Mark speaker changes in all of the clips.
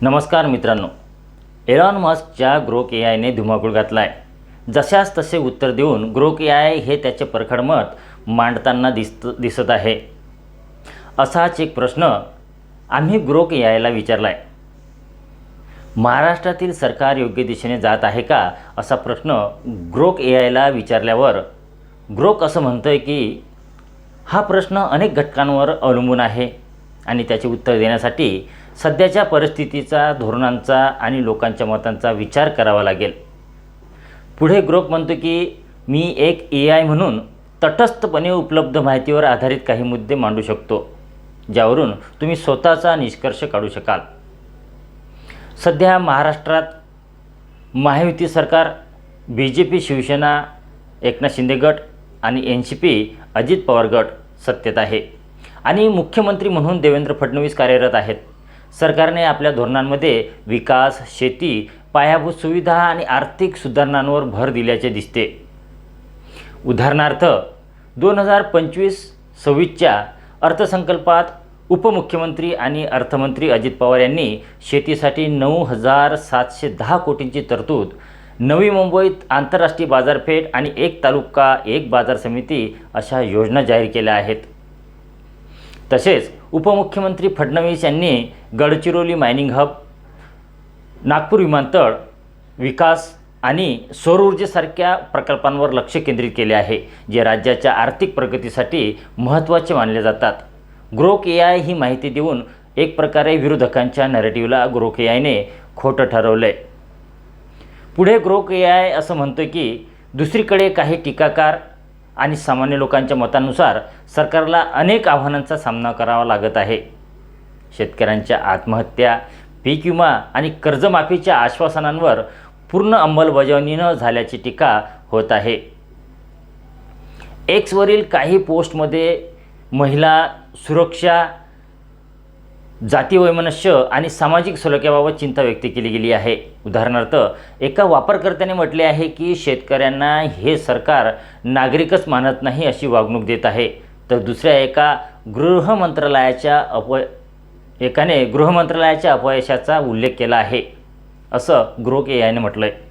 Speaker 1: नमस्कार मित्रांनो Elon मस्कच्या Grok ए आयने धुमाकूळ घातला आहे जशास तसे उत्तर देऊन ग्रोक ए आय हे त्याचे परखड मत मांडताना दिसत दिसत आहे. असाच एक प्रश्न आम्ही ग्रोक ए आयला विचारला आहे महाराष्ट्रातील सरकार योग्य दिशेने जात आहे का? असा प्रश्न ग्रोक ए आयला विचारल्यावर ग्रोक असं म्हणतं आहे की हा प्रश्न अनेक घटकांवर अवलंबून आहे आणि त्याचे उत्तर देण्यासाठी सध्याच्या परिस्थितीचा धोरणांचा आणि लोकांच्या मतांचा विचार करावा लागेल. पुढे ग्रोक म्हणतो की मी एक ए आय म्हणून तटस्थपणे उपलब्ध माहितीवर आधारित काही मुद्दे मांडू शकतो ज्यावरून तुम्ही स्वतःचा निष्कर्ष काढू शकाल. सध्या महाराष्ट्रात महायुती सरकार B J P Shiv Sena Eknath Shinde गट आणि N C P Ajit Pawar गट सत्तेत आहे. आणि मुख्यमंत्री म्हणून देवेंद्र फडणवीस कार्यरत आहेत. सरकारने आपल्या धोरणांमध्ये विकास शेती पायाभूत सुविधा आणि आर्थिक सुधारणांवर भर दिल्याचे दिसते. उदाहरणार्थ दोन हजार पंचवीस सव्वीसच्या अर्थसंकल्पात उपमुख्यमंत्री आणि अर्थमंत्री अजित पवार यांनी शेतीसाठी नऊ हजार सातशे दहा कोटींची तरतूद नवी मुंबईत आंतरराष्ट्रीय बाजारपेठ आणि एक तालुका एक बाजार समिती अशा योजना जाहीर केल्या आहेत. तसेच उपमुख्यमंत्री फडणवीस यांनी गडचिरोली मायनिंग हब नागपूर विमानतळ विकास आणि सौर ऊर्जेसारख्या प्रकल्पांवर लक्ष केंद्रित केले आहे जे राज्याच्या आर्थिक प्रगतीसाठी महत्त्वाचे मानले जातात. ग्रोक ए आय ही माहिती देऊन एक प्रकारे विरोधकांच्या नरेटिव्हला ग्रोक ए आयने खोटं ठरवलं आहे पुढे ग्रोक ए आय असं म्हणतो की दुसरीकडे काही टीकाकार आणि सामान्य लोकांच्या मतानुसार सरकारला अनेक आव्हानांचा सामना करावा लागत आहे. शेतकऱ्यांच्या आत्महत्या पीक विमा आणि कर्जमाफीच्या आश्वासनांवर पूर्ण अंमलबजावणी न झाल्याची टीका होत आहे. एक्सवरील काही पोस्टमध्ये महिला सुरक्षा जाती वैमनस्य आणि सामाजिक सलोख्याबाबत चिंता व्यक्त केली गेली आहे. उदाहरणार्थ एका वापरकर्त्याने म्हटले आहे की शेतकऱ्यांना हे सरकार नागरिकच मानत नाही अशी वागणूक देत आहे. तर दुसऱ्या एका गृह मंत्रालयाच्या अपय एकाने गृहमंत्रालयाच्या अपयशाचा उल्लेख केला आहे. असं गृहके याने म्हटलं आहे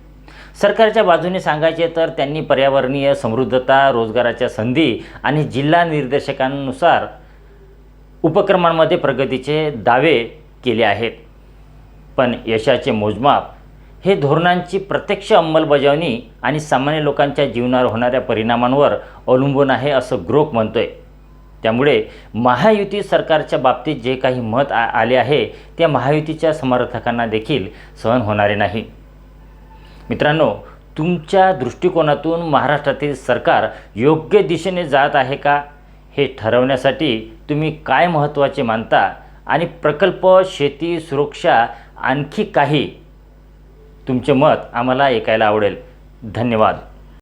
Speaker 1: सरकारच्या बाजूने सांगायचे तर त्यांनी पर्यावरणीय समृद्धता रोजगाराच्या संधी आणि जिल्हा निर्देशकांनुसार उपक्रमांमध्ये प्रगतीचे दावे केले आहेत. पण यशाचे मोजमाप हे धोरणांची प्रत्यक्ष अंमलबजावणी आणि सामान्य लोकांच्या जीवनावर होणाऱ्या परिणामांवर अवलंबून आहे असं ग्रोक म्हणतोय. त्यामुळे महायुती सरकारच्या बाबतीत जे काही मत आ आले आहे त्या महायुतीच्या समर्थकांना देखील सहन होणारे नाही. मित्रांनो तुमच्या दृष्टिकोनातून महाराष्ट्रातील सरकार योग्य दिशेने जात आहे का? हे ठरवण्यासाठी तुम्ही काय महत्त्वाचे मानता? आणि प्रकल्प शेती सुरक्षा आणखी काही? तुमचे मत आम्हाला ऐकायला आवडेल. धन्यवाद.